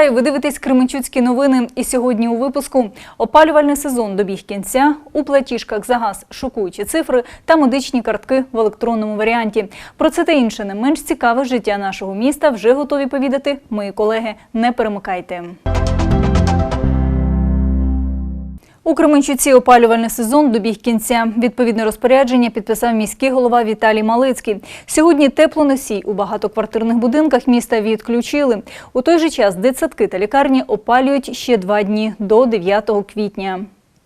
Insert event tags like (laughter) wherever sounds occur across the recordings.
Вітаю! Ви дивитесь Кременчуцькі новини. І сьогодні у випуску опалювальний сезон добіг кінця. У платіжках за газ шокуючі цифри та медичні картки в електронному варіанті. Про це та інше не менш цікаве життя нашого міста вже готові повідати мої колеги. Не перемикайте. У Кременчуці опалювальний сезон добіг кінця. Відповідне розпорядження підписав міський голова Віталій Малицький. Сьогодні теплоносій у багатоквартирних будинках міста відключили. У той же час дитсадки та лікарні опалюють ще два дні до 9 квітня.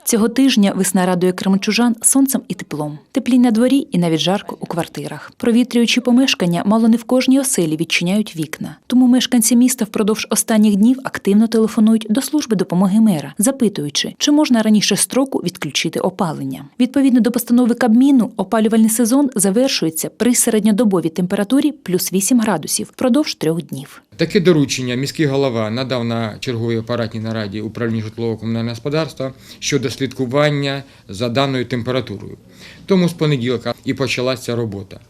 Цього тижня весна радує кременчужан сонцем і теплом. Теплі на дворі і навіть жарко у квартирах. Провітрюючі помешкання мало не в кожній оселі відчиняють вікна. Тому мешканці міста впродовж останніх днів активно телефонують до служби допомоги мера, запитуючи, чи можна раніше строку відключити опалення. Відповідно до постанови Кабміну, опалювальний сезон завершується при середньодобовій температурі плюс 8 градусів впродовж трьох днів. Таке доручення міський голова надав на черговій апаратній нараді управління житлово-комунального господарства щодо слідкування за даною температурою. Тому з понеділка і почалася робота.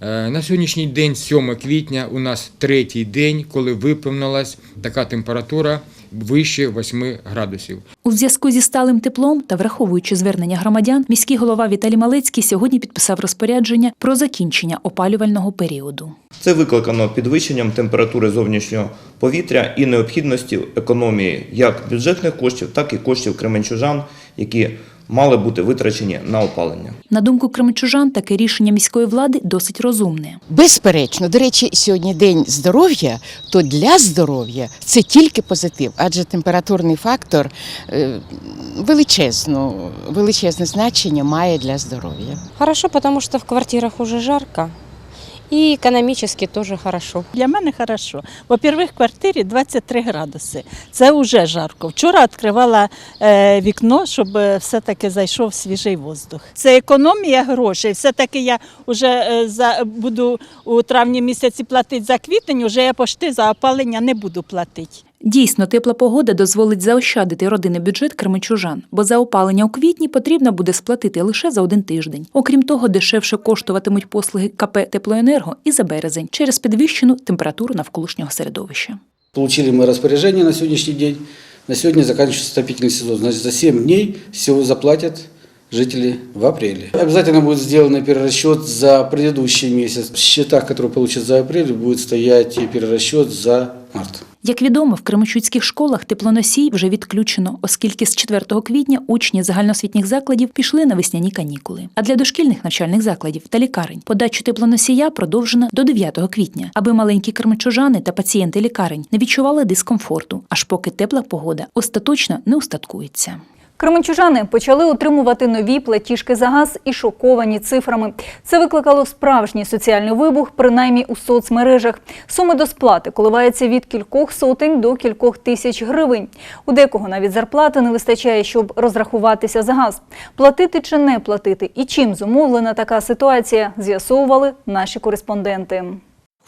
Е, На сьогоднішній день, 7 квітня, у нас третій день, коли виповнилась така температура вище 8 градусів. У зв'язку зі сталим теплом та враховуючи звернення громадян, міський голова Віталій Малецький сьогодні підписав розпорядження про закінчення опалювального періоду. Це викликано підвищенням температури зовнішнього повітря і необхідності економії як бюджетних коштів, так і коштів кременчужан, які мали бути витрачені на опалення. На думку кримчужан, таке рішення міської влади досить розумне. Безперечно, до речі, сьогодні день здоров'я, то для здоров'я це тільки позитив, адже температурний фактор е, величезну, величезне значення має для здоров'я. Хорошо, тому що в квартирах уже жарко. И экономически тоже хорошо. Для мене хорошо. Во-первых, в квартирі 23 градуси. Це вже жарко. Вчора відкривала е, вікно, щоб е, все-таки зайшов свіжий воздух. Це економія грошей. Все-таки я вже е, за, буду у травні місяці платити за квітень, вже я пошти за опалення не буду платити. Дійсно, тепла погода дозволить заощадити родинний бюджет кременчужан, бо за опалення у квітні потрібно буде сплатити лише за один тиждень. Окрім того, дешевше коштуватимуть послуги КП Теплоенерго і за березень через підвищену температуру навколишнього середовища. Получили мы распоряжение на сегодняшний день. На сегодня заканчивается отопительный сезон. Значит, за 7 дней всего заплатят жители в апреле. Обязательно будет сделан перерасчет за предыдущий месяц. В счетах, которые получат за апрель, будет стоять и перерасчет за март. Як відомо, в кременчуцьких школах теплоносій вже відключено, оскільки з 4 квітня учні загальноосвітніх закладів пішли на весняні канікули. А для дошкільних навчальних закладів та лікарень подачу теплоносія продовжена до 9 квітня, аби маленькі кременчужани та пацієнти лікарень не відчували дискомфорту, аж поки тепла погода остаточно не устаткується. Кременчужани почали отримувати нові платіжки за газ і шоковані цифрами. Це викликало справжній соціальний вибух, принаймні у соцмережах. Суми до сплати коливаються від кількох сотень до кількох тисяч гривень. У декого навіть зарплати не вистачає, щоб розрахуватися за газ. Платити чи не платити і чим зумовлена така ситуація, з'ясовували наші кореспонденти.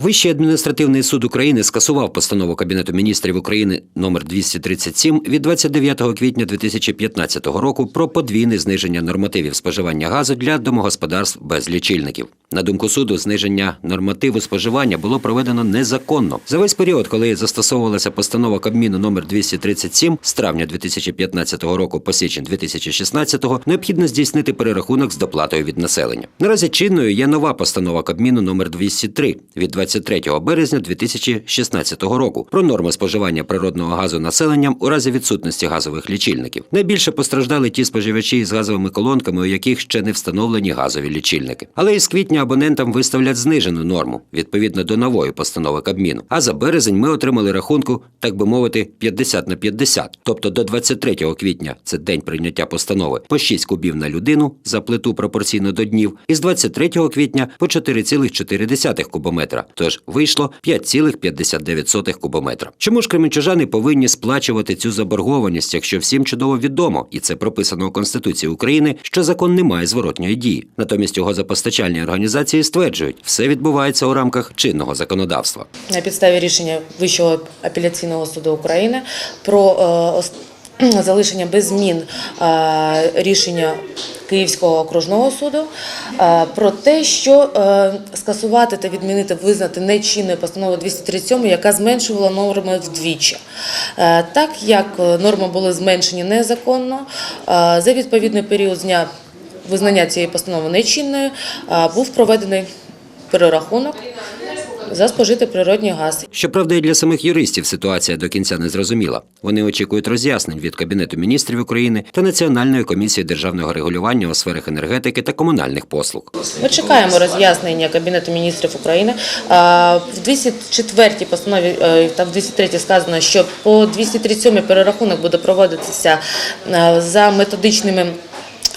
Вищий адміністративний суд України скасував постанову Кабінету міністрів України номер 237 від 29 квітня 2015 року про подвійне зниження нормативів споживання газу для домогосподарств без лічильників. На думку суду, зниження нормативу споживання було проведено незаконно. За весь період, коли застосовувалася постанова Кабміну номер 237 з травня 2015 року по січень 2016, необхідно здійснити перерахунок з доплатою від населення. Наразі чинною є нова постанова Кабміну номер 203 від 23 березня 2016 року про норми споживання природного газу населенням у разі відсутності газових лічильників. Найбільше постраждали ті споживачі з газовими колонками, у яких ще не встановлені газові лічильники. Але із квітня абонентам виставлять знижену норму відповідно до нової постанови Кабміну. А за березень ми отримали рахунку, так би мовити, 50 на 50. Тобто до 23 квітня це день прийняття постанови по 6 кубів на людину за плиту пропорційно до днів, і з 23 квітня по 4,4 кубометра. Тож вийшло 5,59 кубометра. Чому ж кременчужани повинні сплачувати цю заборгованість, якщо всім чудово відомо, і це прописано у Конституції України, що закон не має зворотньої дії. Натомість його запостачальні організації стверджують, все відбувається у рамках чинного законодавства. на підставі рішення Вищого апеляційного суду України про е, (clears throat) залишення без змін е, рішення Київського окружного суду е, про те, що е, скасувати та відмінити, визнати нечинною постанову 237, яка зменшувала норми вдвічі. Так як норми були зменшені незаконно, за відповідний період з дня визнання цієї постанови нечинною був проведений перерахунок за спожитий природній газ. Щоправда, і для самих юристів ситуація до кінця не зрозуміла. Вони очікують роз'яснень від Кабінету міністрів України та Національної комісії державного регулювання у сферах енергетики та комунальних послуг. Ми чекаємо роз'яснення Кабінету міністрів України. В 204 постанові е, та в 203 сказано, що по 237 перерахунок буде проводитися е, за методичними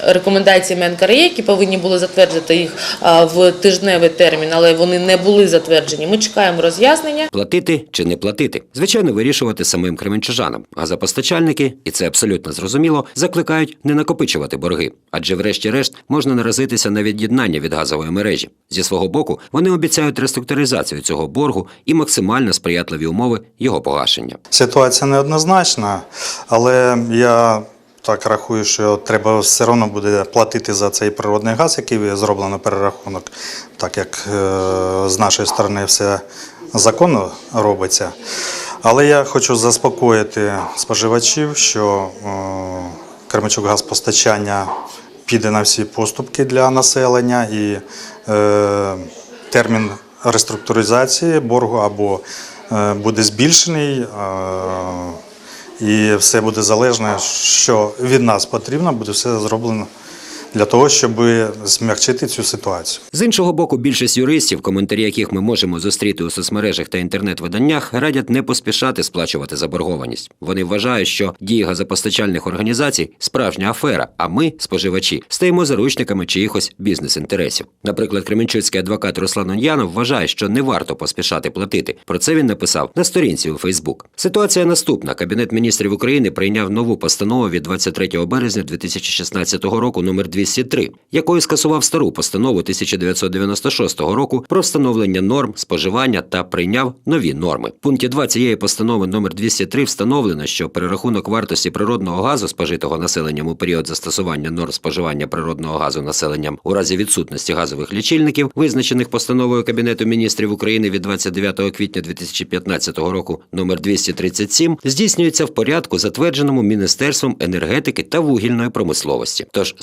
рекомендаціями НКРЕ, які повинні були затвердити їх в тижневий термін, але вони не були затверджені. Ми чекаємо роз'яснення. Платити чи не платити, звичайно, вирішувати самим кременчужанам. Газопостачальники, і це абсолютно зрозуміло, закликають не накопичувати борги, адже, врешті-решт, можна наразитися на від'єднання від газової мережі. Зі свого боку, вони обіцяють реструктуризацію цього боргу і максимально сприятливі умови його погашення. Ситуація неоднозначна, але я так рахую, що треба все одно буде платити за цей природний газ, який зроблено перерахунок, так як е, з нашої сторони все законно робиться. Але я хочу заспокоїти споживачів, що е, Кременчук газпостачання піде на всі поступки для населення і е, термін реструктуризації боргу або е, буде збільшений. Е, і все буде залежно, що від нас потрібно, буде все зроблено для того, щоб змягчити цю ситуацію. З іншого боку, більшість юристів, коментарі яких ми можемо зустріти у соцмережах та інтернет-виданнях, радять не поспішати сплачувати заборгованість. Вони вважають, що дії газопостачальних організацій справжня афера, а ми, споживачі, стаємо заручниками чиїхось бізнес-інтересів. Наприклад, кременчуцький адвокат Руслан Оньянов вважає, що не варто поспішати платити. Про це він написав на сторінці у Фейсбук. Ситуація наступна: Кабінет міністрів України прийняв нову постанову від 23 березня 2016 року номер 203, якою скасував стару постанову 1996 року про встановлення норм споживання та прийняв нові норми. В пункті 2 цієї постанови номер 203 встановлено, що перерахунок вартості природного газу, спожитого населенням у період застосування норм споживання природного газу населенням у разі відсутності газових лічильників, визначених постановою Кабінету міністрів України від 29 квітня 2015 року номер 237, здійснюється в порядку, затвердженому Міністерством енергетики та вугільної промисловості. Тож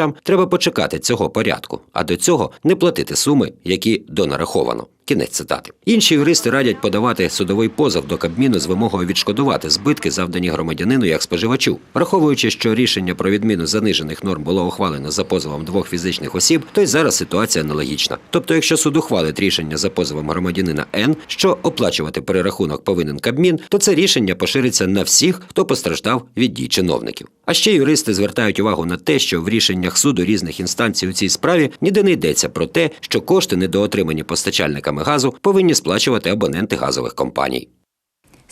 споживачам треба почекати цього порядку, а до цього не платити суми, які донараховано. Кінець цитати. Інші юристи радять подавати судовий позов до Кабміну з вимогою відшкодувати збитки, завдані громадянину як споживачу. Враховуючи, що рішення про відміну занижених норм було ухвалено за позовом двох фізичних осіб, то й зараз ситуація аналогічна. Тобто, якщо суд ухвалить рішення за позовом громадянина Н, що оплачувати перерахунок повинен Кабмін, то це рішення пошириться на всіх, хто постраждав від дій чиновників. А ще юристи звертають увагу на те, що в рішеннях суду різних інстанцій у цій справі ніде не йдеться про те, що кошти, недоотримані постачальниками газу, повинні сплачувати абоненти газових компаній.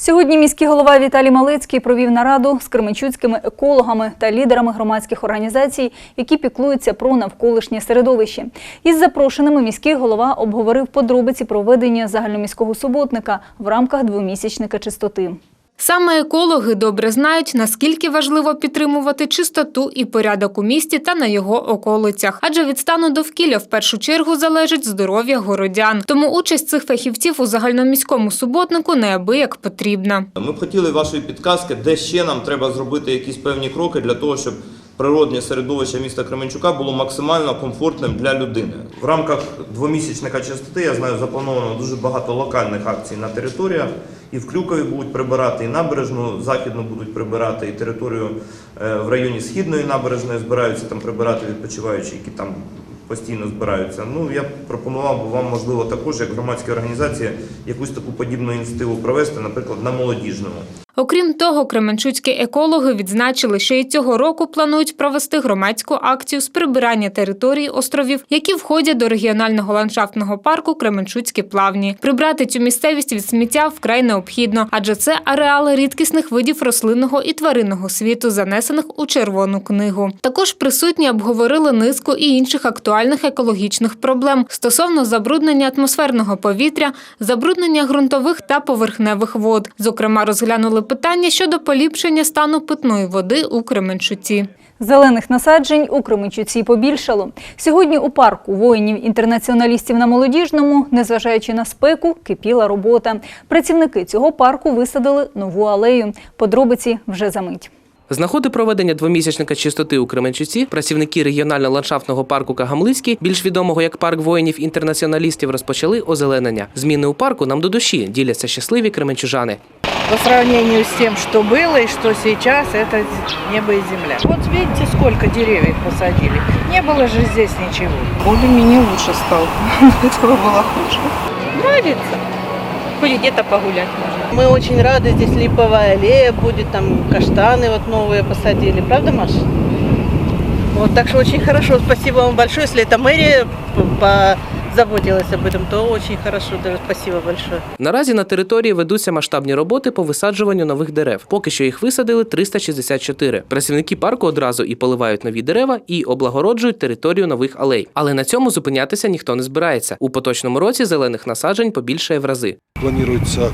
Сьогодні міський голова Віталій Малицький провів нараду з кременчуцькими екологами та лідерами громадських організацій, які піклуються про навколишнє середовище. Із запрошеними міський голова обговорив подробиці проведення загальноміського суботника в рамках двомісячника чистоти. Саме екологи добре знають, наскільки важливо підтримувати чистоту і порядок у місті та на його околицях, адже від стану довкілля в першу чергу залежить здоров'я городян. Тому участь цих фахівців у загальноміському суботнику неабияк потрібна. Ми б хотіли вашої підказки, де ще нам треба зробити якісь певні кроки для того, щоб природне середовище міста Кременчука було максимально комфортним для людини. В рамках двомісячника чистоти я знаю, заплановано дуже багато локальних акцій на територіях. І в Клюкові будуть прибирати, і набережну західну будуть прибирати, і територію е, в районі східної набережної збираються там прибирати відпочиваючі, які там постійно збираються. Ну я пропонував би вам, можливо, також як громадські організації якусь таку подібну ініціативу провести, наприклад, на молодіжному. Окрім того, кременчуцькі екологи відзначили, що і цього року планують провести громадську акцію з прибирання території островів, які входять до регіонального ландшафтного парку Кременчуцькі плавні. Прибрати цю місцевість від сміття вкрай необхідно, адже це ареали рідкісних видів рослинного і тваринного світу, занесених у червону книгу. Також присутні обговорили низку і інших актуальних екологічних проблем стосовно забруднення атмосферного повітря, забруднення ґрунтових та поверхневих вод. Зокрема, розглянули питання щодо поліпшення стану питної води у Кременчуці. Зелених насаджень у Кременчуці побільшало. Сьогодні у парку воїнів-інтернаціоналістів на Молодіжному, незважаючи на спеку, кипіла робота. Працівники цього парку висадили нову алею. Подробиці вже за мить. З нагоди проведення двомісячника чистоти у Кременчуці працівники регіонально-ландшафтного парку Кагамлицький, більш відомого як парк воїнів-інтернаціоналістів, розпочали озеленення. Зміни у парку нам до душі діляться щасливі кременчужани. По сравнению с тем, что было и что сейчас, это небо и земля. Вот видите, сколько деревьев посадили. Не было же здесь ничего. более-менее лучше стал. (laughs) Этого было хуже. Нравится. Хоть где-то погулять можно. Мы очень рады, здесь липовая аллея будет, там каштаны вот новые посадили. Правда, Маша? Вот, так что очень хорошо. Спасибо вам большое. Если это мэрия позаботилась об этом, то очень хорошо. Даже спасибо большое. Наразі на території ведуться масштабні роботи по висаджуванню нових дерев. Поки що їх висадили 364. Працівники парку одразу і поливають нові дерева, і облагороджують територію нових алей. Але на цьому зупинятися ніхто не збирається. У поточному році зелених насаджень побільшає в рази. Планируется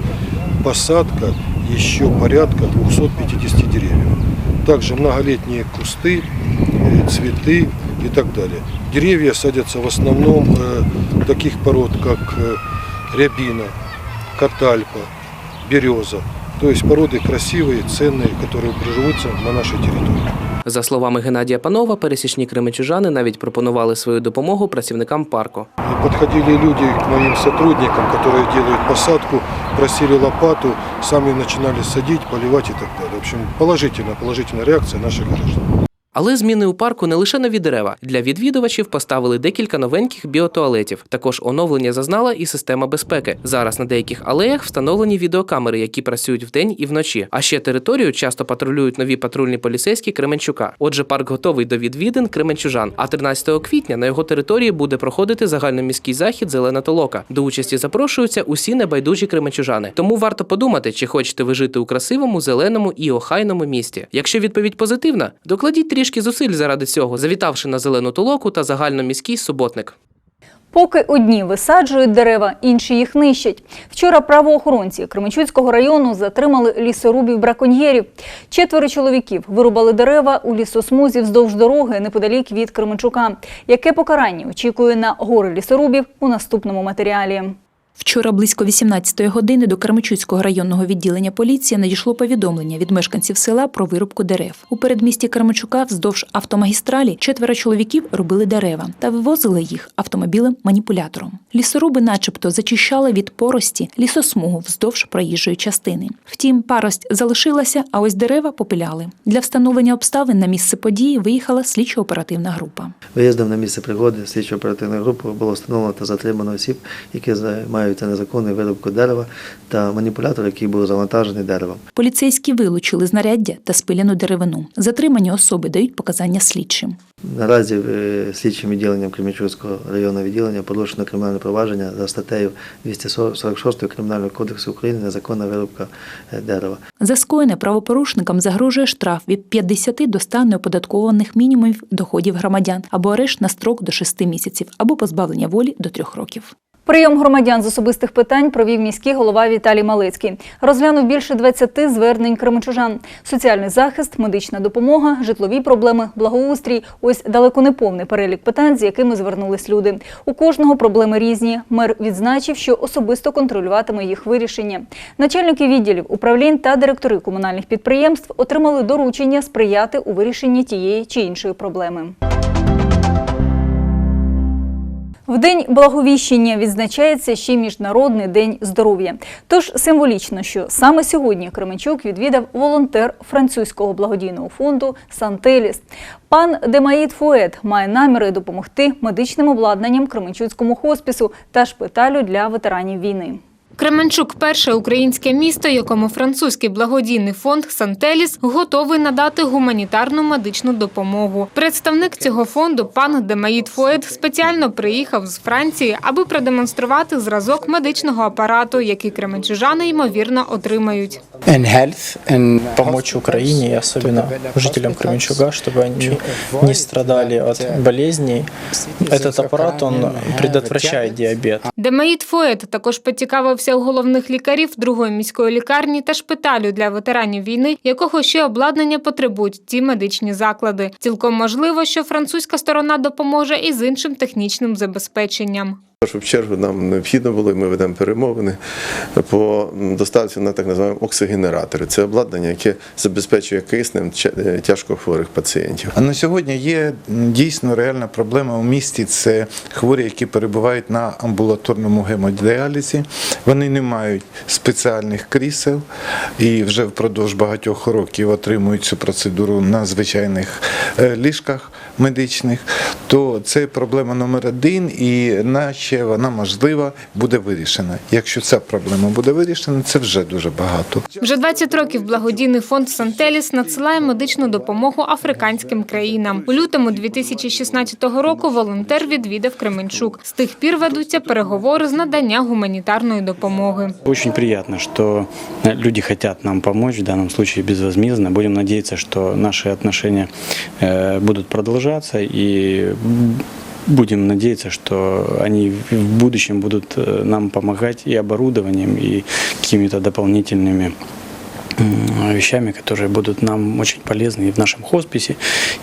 посадка еще порядка 250 деревьев. Также многолетние кусты, э, цветы и так далее. Деревья садятся в основном э, таких пород, как э, рябина, катальпа, береза. То есть породы красивые, ценные, которые приживутся на нашей территории. За словами Геннадія Панова, пересічні кременчужани навіть пропонували свою допомогу працівникам парку. И подходили люди к моим сотрудникам, которые делают посадку, просили лопату, сами начинали садить, поливать и так далее. В общем, положительная, положительная реакция наших граждан. Але зміни у парку не лише нові дерева. Для відвідувачів поставили декілька новеньких біотуалетів. Також оновлення зазнала і система безпеки. Зараз на деяких алеях встановлені відеокамери, які працюють вдень і вночі. А ще територію часто патрулюють нові патрульні поліцейські Кременчука. Отже, парк готовий до відвідин Кременчужан. А 13 квітня на його території буде проходити загальноміський захід Зелена толока. До участі запрошуються усі небайдужі кременчужани. Тому варто подумати, чи хочете ви жити у красивому, зеленому і охайному місті. Якщо відповідь позитивна, докладіть трішки зусиль заради цього, завітавши на зелену толоку та загальноміський суботник. Поки одні висаджують дерева, інші їх нищать. Вчора правоохоронці Кременчуцького району затримали лісорубів-браконьєрів. Четверо чоловіків вирубали дерева у лісосмузі вздовж дороги неподалік від Кременчука. Яке покарання очікує на гори лісорубів у наступному матеріалі? Вчора близько 18-ї години до Кременчуцького районного відділення поліції надійшло повідомлення від мешканців села про вирубку дерев. У передмісті Кременчука вздовж автомагістралі четверо чоловіків робили дерева та вивозили їх автомобілем-маніпулятором. Лісоруби, начебто, зачищали від порості лісосмугу вздовж проїжджої частини. Втім, парость залишилася, а ось дерева попиляли. Для встановлення обставин на місце події виїхала слідчо-оперативна група. Виїздом на місце пригоди слідчо-оперативною групою було встановлено та затримано осіб, які займаються незаконною вирубкою дерева та маніпулятор, який був завантажений деревом. Поліцейські вилучили знаряддя та спиляну деревину. Затримані особи дають показання слідчим. Наразі е, слідчим відділенням Кремічуцького районного відділення порушено кримінальне провадження за статтею 246 Кримінального кодексу України незаконна вирубка е, дерева. За скоєне правопорушникам загрожує штраф від 50 до 100 неоподаткованих мінімумів доходів громадян або арешт на строк до 6 місяців, або позбавлення волі до 3 років. Прийом громадян з особистих питань провів міський голова Віталій Малицький. Розглянув більше 20 звернень кременчужан. Соціальний захист, медична допомога, житлові проблеми, благоустрій. Ось далеко не повний перелік питань, з якими звернулись люди. У кожного проблеми різні. Мер відзначив, що особисто контролюватиме їх вирішення. Начальники відділів, управлінь та директори комунальних підприємств отримали доручення сприяти у вирішенні тієї чи іншої проблеми. В день благовіщення відзначається ще Міжнародний день здоров'я. Тож символічно, що саме сьогодні Кременчук відвідав волонтер французького благодійного фонду Сантеліс. Пан Демаїд Фует має наміри допомогти медичним обладнанням Кременчуцькому хоспісу та шпиталю для ветеранів війни. Кременчук перше українське місто, якому французький благодійний фонд Сантеліс готовий надати гуманітарну медичну допомогу. Представник цього фонду, пан Демаїд Фоет, спеціально приїхав з Франції, аби продемонструвати зразок медичного апарату, який кременчужани ймовірно отримають. помочь Украине и особенно жителям Кременчуга, чтобы они не страдали от болезней. Этот аппарат, он предотвращает диабет. Демаїд Фоет також поцікавився у головних лікарів другої міської лікарні та шпиталю для ветеранів війни, якого ще обладнання потребують ці медичні заклади. Цілком можливо, що французька сторона допоможе і з іншим технічним забезпеченням. Першу чергу нам необхідно було, і ми ведемо перемовини по доставці на так називаємо оксигенератори. Це обладнання, яке забезпечує киснем тя- тяжкохворих пацієнтів. А на сьогодні є дійсно реальна проблема у місті. Це хворі, які перебувають на амбулаторному гемодіалізі. Вони не мають спеціальних крісел і вже впродовж багатьох років отримують цю процедуру на звичайних е, ліжках медичних. То це проблема номер один, і наче вона можливо буде вирішена. Якщо ця проблема буде вирішена, це вже дуже багато. Вже 20 років благодійний фонд Сантеліс надсилає медичну допомогу африканським країнам. У лютому 2016 року волонтер відвідав Кременчук. З тих пір ведуться переговори з надання гуманітарної допомоги. Очень приятно, что э, люди хотят нам помочь, в данном случае безвозмездно. Будем надеяться, что наши отношения э, будут продолжаться и будем надеяться, что они в будущем будут э, нам помогать и оборудованием, и какими-то дополнительными вещами, которые будут нам очень полезны и в нашем хосписе,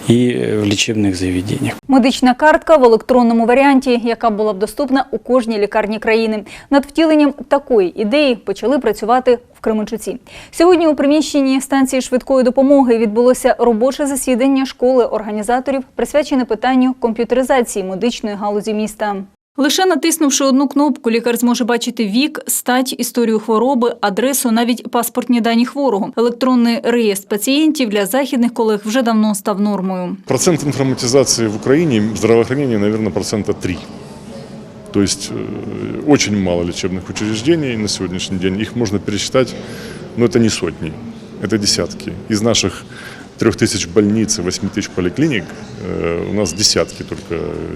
и э, в лечебных заведениях. Медична картка в електронному варіанті, яка була б доступна у кожній лікарні країни. Над втіленням такої ідеї почали працювати в Кременчуці. Сьогодні у приміщенні станції швидкої допомоги відбулося робоче засідання школи організаторів, присвячене питанню комп'ютеризації медичної галузі міста. Лише натиснувши одну кнопку, лікар зможе бачити вік, стать, історію хвороби, адресу, навіть паспортні дані хворого. Електронний реєстр пацієнтів для західних колег вже давно став нормою. Процент информатизации в Украине, здравоохранения, наверное, процента 3. То есть э, очень мало лечебных учреждений на сегодняшний день. Их можно пересчитать, но это не сотни, это десятки. Из наших трех тысяч больниц и 8 тысяч поликлиник э, у нас десятки только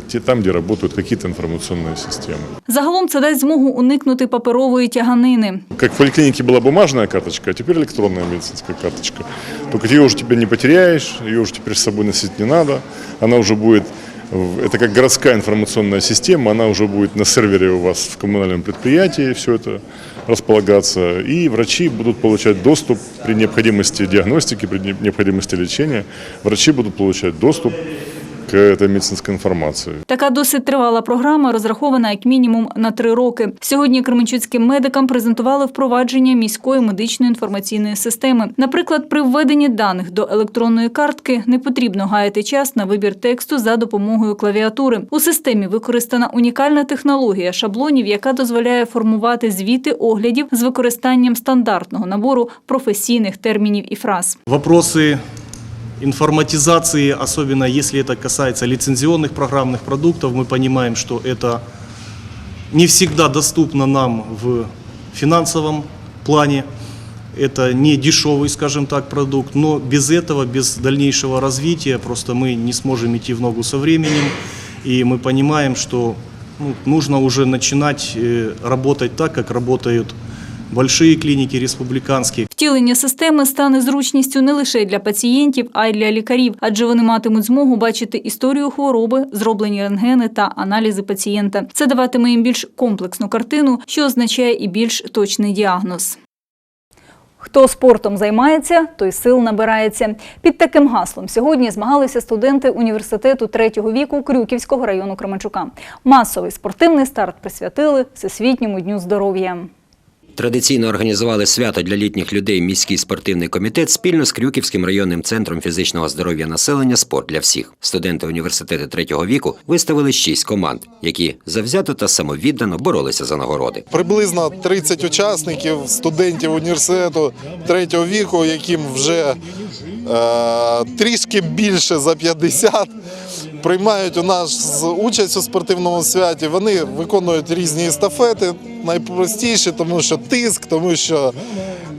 те, там, где работают какие-то информационные системы. Загалом це дасть змогу уникнути паперової тяганини. Как в поликлинике была бумажная карточка, а теперь электронная медицинская карточка. Только ее уже теперь не потеряешь, ее уже теперь с собой носить не надо. Она уже будет, в- это как городская информационная система, она уже будет на сервере у вас в коммунальном предприятии все это располагаться. И врачи будут получать доступ при необходимости диагностики, при необходимости лечения. Врачи будут получать доступ к этой медицинской информации. Така досить тривала програма, розрахована як мінімум на три роки. Сьогодні кременчуцьким медикам презентували впровадження міської медичної інформаційної системи. Наприклад, при введенні даних до електронної картки не потрібно гаяти час на вибір тексту за допомогою клавіатури. У системі використана унікальна технологія шаблонів, яка дозволяє формувати звіти оглядів з використанням стандартного набору професійних термінів і фраз. Вопросы информатизации, особенно если это касается лицензионных программных продуктов, мы понимаем, что это не всегда доступно нам в финансовом плане. Это не дешевый, скажем так, продукт, но без этого, без дальнейшего развития, просто мы не сможем идти в ногу со временем. И мы понимаем, что ну, нужно уже начинать э, работать так, как работают большие клиники республиканские. Втілення системи стане зручністю не лише для пацієнтів, а й для лікарів, адже вони матимуть змогу бачити історію хвороби, зроблені рентгени та аналізи пацієнта. Це даватиме їм більш комплексну картину, що означає і більш точний діагноз. Хто спортом займається, той сил набирається. Під таким гаслом сьогодні змагалися студенти університету третього віку Крюківського району Кременчука. Масовий спортивний старт присвятили Всесвітньому дню здоров'я. Традиційно організували свято для літніх людей міський спортивний комітет спільно з Крюківським районним центром фізичного здоров'я населення Спорт для всіх. Студенти університету третього віку виставили шість команд, які завзято та самовіддано боролися за нагороди. Приблизно 30 учасників, студентів університету третього віку, яким вже е, трішки більше за 50, приймають у нас участь у спортивному святі. Вони виконують різні естафети, найпростіші, тому що тиск, тому що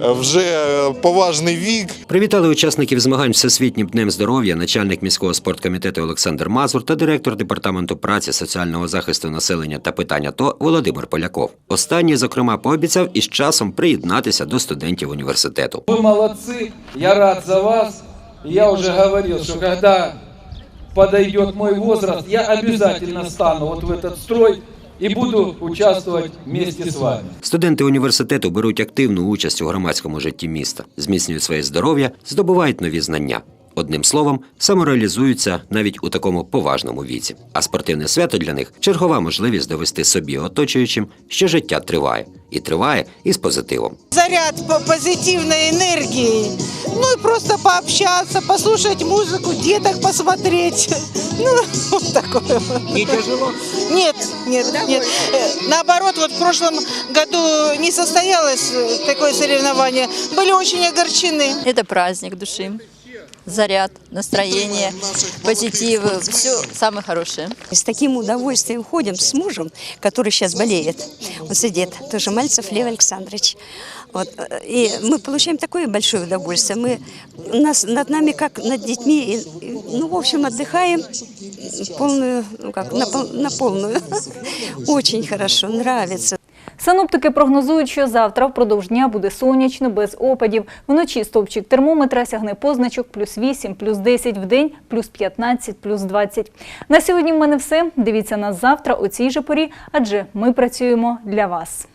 е, вже поважний вік. Привітали учасників змагань Всесвітнім днем здоров'я, начальник міського спорткомітету Олександр Мазур та директор департаменту праці, соціального захисту населення та питань АТО Володимир Поляков. Останній, зокрема, пообіцяв із часом приєднатися до студентів університету. Вы молодцы, я рад за вас. Я уже говорил, что когда подойдет мой возраст, я обязательно стану вот в этот строй і буду участвувати вместе з вами. Студенти університету беруть активну участь у громадському житті міста, зміцнюють своє здоров'я, здобувають нові знання. Одним словом, самореалізуються навіть у такому поважному віці. А спортивне свято для них чергова можливість довести собі і оточуючим, що життя триває, і триває із позитивом. заряд по- позитивной энергии. Ну и просто пообщаться, послушать музыку, деток посмотреть. (laughs) Ну, вот такое. Не тяжело? Нет, нет, нет. Э, Наоборот, вот в прошлом году не состоялось э, такое соревнование. Были очень огорчены. Это праздник души, Заряд, настроение, позитив, все самое хорошее. С таким удовольствием ходим с мужем, который сейчас болеет. Он сидит, тоже Мальцев Лев Александрович. Вот. э, И мы получаем такое большое удовольствие. Мы, нас, над нами как над детьми. И, и, ну, в общем, отдыхаем полную, ну, как, на, пол- на полную. (laughs) Очень хорошо, нравится. Синоптики прогнозують, що завтра впродовж дня буде сонячно, без опадів. Вночі стовпчик термометра сягне позначок плюс 8, плюс 10, в день плюс 15, плюс 20. На сьогодні в мене все. Дивіться нас завтра у цій же порі, адже ми працюємо для вас.